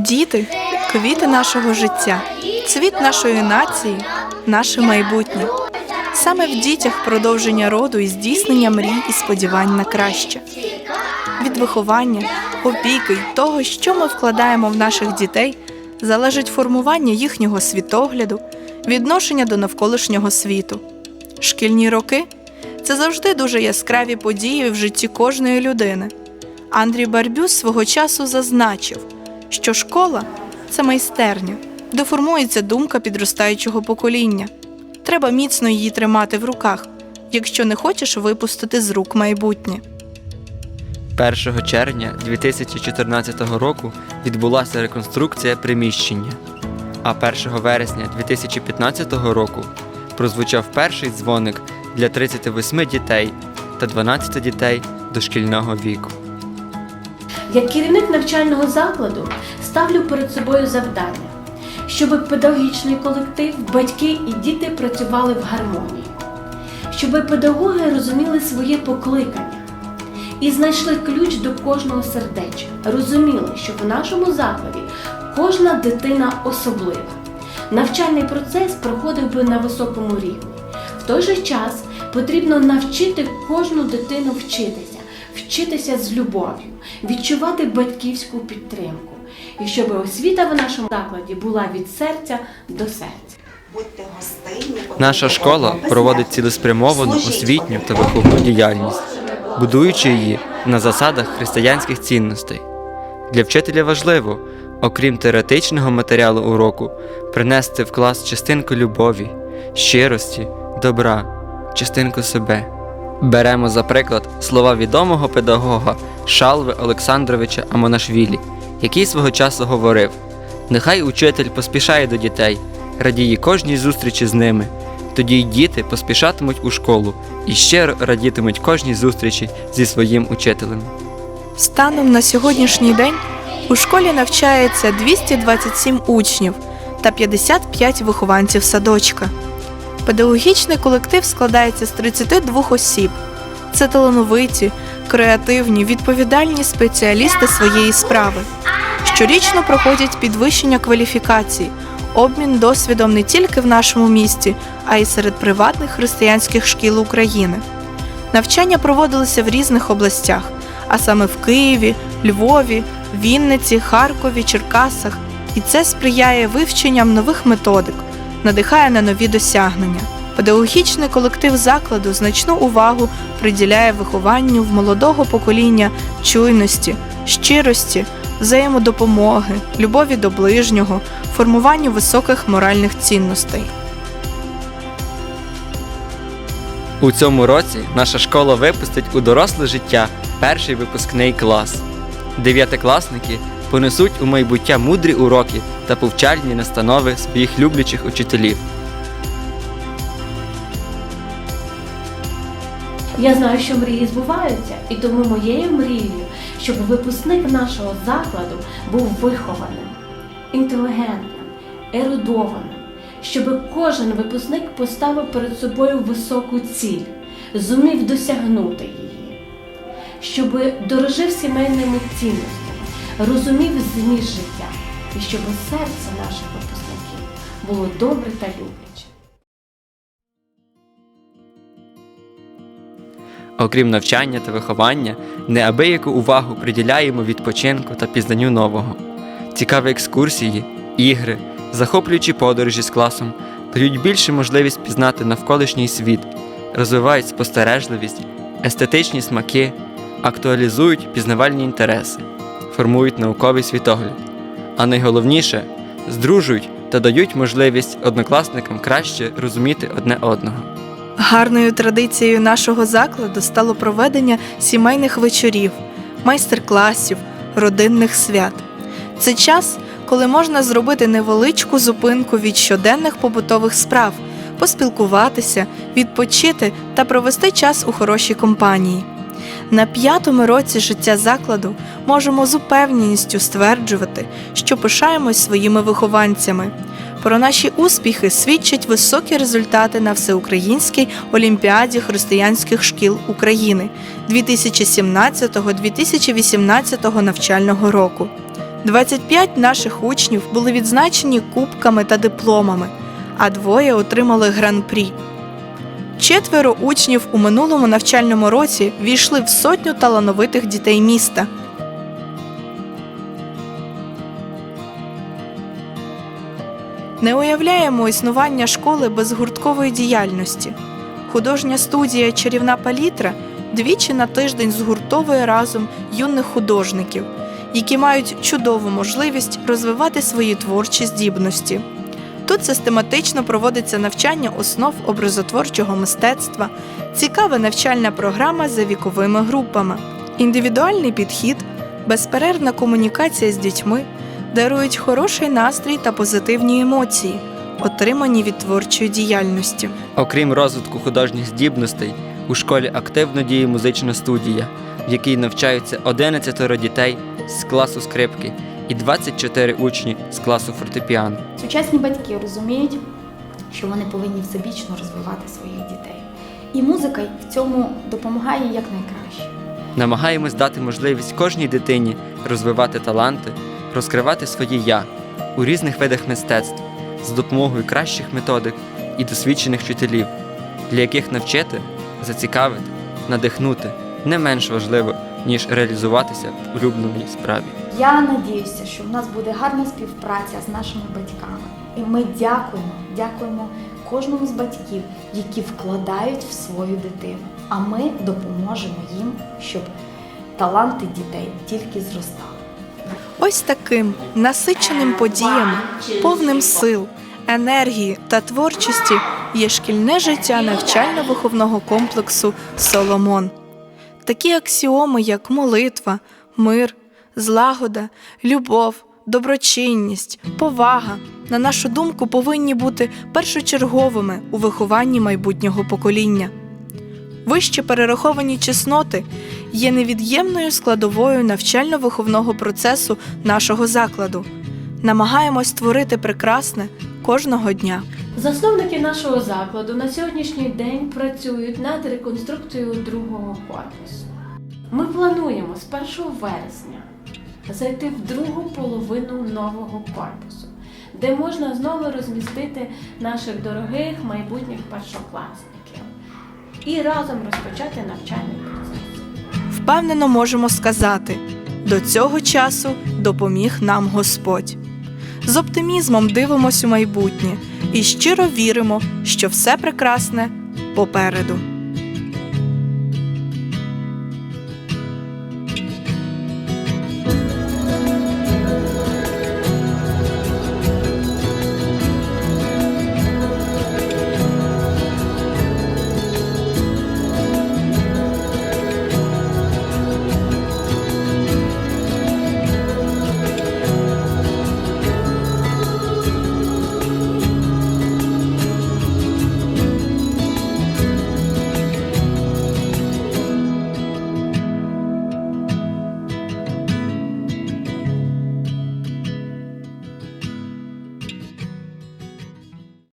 Діти квіти нашого життя, цвіт нашої нації, наше майбутнє. Саме в дітях продовження роду і здійснення мрій і сподівань на краще. Від виховання, опіки й того, що ми вкладаємо в наших дітей, залежить формування їхнього світогляду, відношення до навколишнього світу. Шкільні роки це завжди дуже яскраві події в житті кожної людини. Андрій Барбюс свого часу зазначив, що школа це майстерня, де формується думка підростаючого покоління. Треба міцно її тримати в руках, якщо не хочеш випустити з рук майбутнє. 1 червня 2014 року відбулася реконструкція приміщення, а 1 вересня 2015 року прозвучав перший дзвоник для 38 дітей та 12 дітей дошкільного віку. Як керівник навчального закладу ставлю перед собою завдання, щоб педагогічний колектив, батьки і діти працювали в гармонії, щоб педагоги розуміли своє покликання і знайшли ключ до кожного сердечка, розуміли, що в нашому закладі кожна дитина особлива. Навчальний процес проходив би на високому рівні. В той же час потрібно навчити кожну дитину вчитися, вчитися з любов'ю, відчувати батьківську підтримку, і щоб освіта в нашому закладі була від серця до серця. Наша школа проводить цілеспрямовану освітню та виховну діяльність, будуючи її на засадах християнських цінностей. Для вчителя важливо, окрім теоретичного матеріалу уроку, принести в клас частинку любові, щирості, добра, частинку себе. Беремо за приклад слова відомого педагога Шалви Олександровича Амонашвілі, який свого часу говорив: Нехай учитель поспішає до дітей, радіє кожній зустрічі з ними. Тоді й діти поспішатимуть у школу і щиро радітимуть кожній зустрічі зі своїм учителем. Станом на сьогоднішній день у школі навчається 227 учнів та 55 вихованців садочка. Педагогічний колектив складається з 32 осіб. Це талановиті, креативні, відповідальні спеціалісти своєї справи. Щорічно проходять підвищення кваліфікацій, обмін досвідом не тільки в нашому місті, а й серед приватних християнських шкіл України. Навчання проводилися в різних областях, а саме в Києві, Львові, Вінниці, Харкові, Черкасах, і це сприяє вивченням нових методик, надихає на нові досягнення. Педагогічний колектив закладу значну увагу приділяє вихованню в молодого покоління чуйності, щирості, взаємодопомоги, любові до ближнього, формуванню високих моральних цінностей. У цьому році наша школа випустить у доросле життя перший випускний клас. Дев'ятикласники понесуть у майбуття мудрі уроки та повчальні настанови своїх люблячих учителів. Я знаю, що мрії збуваються, і тому моєю мрією, щоб випускник нашого закладу був вихованим, інтелігентним, ерудованим, щоб кожен випускник поставив перед собою високу ціль, зумів досягнути її, щоб дорожив сімейними цінностями, розумів зміст життя, і щоб серце наших випускників було добре та любляче. Окрім навчання та виховання, неабияку увагу приділяємо відпочинку та пізнанню нового. Цікаві екскурсії, ігри, захоплюючі подорожі з класом дають більше можливість пізнати навколишній світ, розвивають спостережливість, естетичні смаки, актуалізують пізнавальні інтереси, формують науковий світогляд. А найголовніше здружують та дають можливість однокласникам краще розуміти одне одного. Гарною традицією нашого закладу стало проведення сімейних вечорів, майстер-класів, родинних свят. Це час, коли можна зробити невеличку зупинку від щоденних побутових справ, поспілкуватися, відпочити та провести час у хорошій компанії. На п'ятому році життя закладу можемо з упевненістю стверджувати, що пишаємось своїми вихованцями. Про наші успіхи свідчать високі результати на всеукраїнській олімпіаді християнських шкіл України 2017-2018 навчального року. 25 наших учнів були відзначені кубками та дипломами, а двоє отримали гран-прі. Четверо учнів у минулому навчальному році війшли в сотню талановитих дітей міста. Не уявляємо існування школи без гурткової діяльності. Художня студія Чарівна палітра двічі на тиждень згуртовує разом юних художників, які мають чудову можливість розвивати свої творчі здібності. Тут систематично проводиться навчання основ образотворчого мистецтва, цікава навчальна програма за віковими групами, індивідуальний підхід, безперервна комунікація з дітьми дарують хороший настрій та позитивні емоції, отримані від творчої діяльності. Окрім розвитку художніх здібностей, у школі активно діє музична студія, в якій навчаються 11 дітей з класу скрипки і 24 учні з класу фортепіано. Сучасні батьки розуміють, що вони повинні всебічно розвивати своїх дітей. І музика в цьому допомагає якнайкраще. Намагаємось дати можливість кожній дитині розвивати таланти, розкривати своє я у різних видах мистецтв з допомогою кращих методик і досвідчених вчителів, для яких навчити, зацікавити, надихнути не менш важливо, ніж реалізуватися в улюбленій справі. Я надіюся, що в нас буде гарна співпраця з нашими батьками. І ми дякуємо, дякуємо кожному з батьків, які вкладають в свою дитину. А ми допоможемо їм, щоб таланти дітей тільки зростали. Ось таким насиченим подіями, повним сил, енергії та творчості є шкільне життя навчально-виховного комплексу Соломон. Такі аксіоми, як молитва, мир, злагода, любов, доброчинність, повага, на нашу думку, повинні бути першочерговими у вихованні майбутнього покоління. Вище перераховані чесноти є невід'ємною складовою навчально-виховного процесу нашого закладу. Намагаємось створити прекрасне кожного дня. Засновники нашого закладу на сьогоднішній день працюють над реконструкцією другого корпусу. Ми плануємо з 1 вересня зайти в другу половину нового корпусу, де можна знову розмістити наших дорогих майбутніх першокласників і разом розпочати навчальний процес. Впевнено можемо сказати: до цього часу допоміг нам Господь. З оптимізмом дивимось у майбутнє і щиро віримо, що все прекрасне попереду.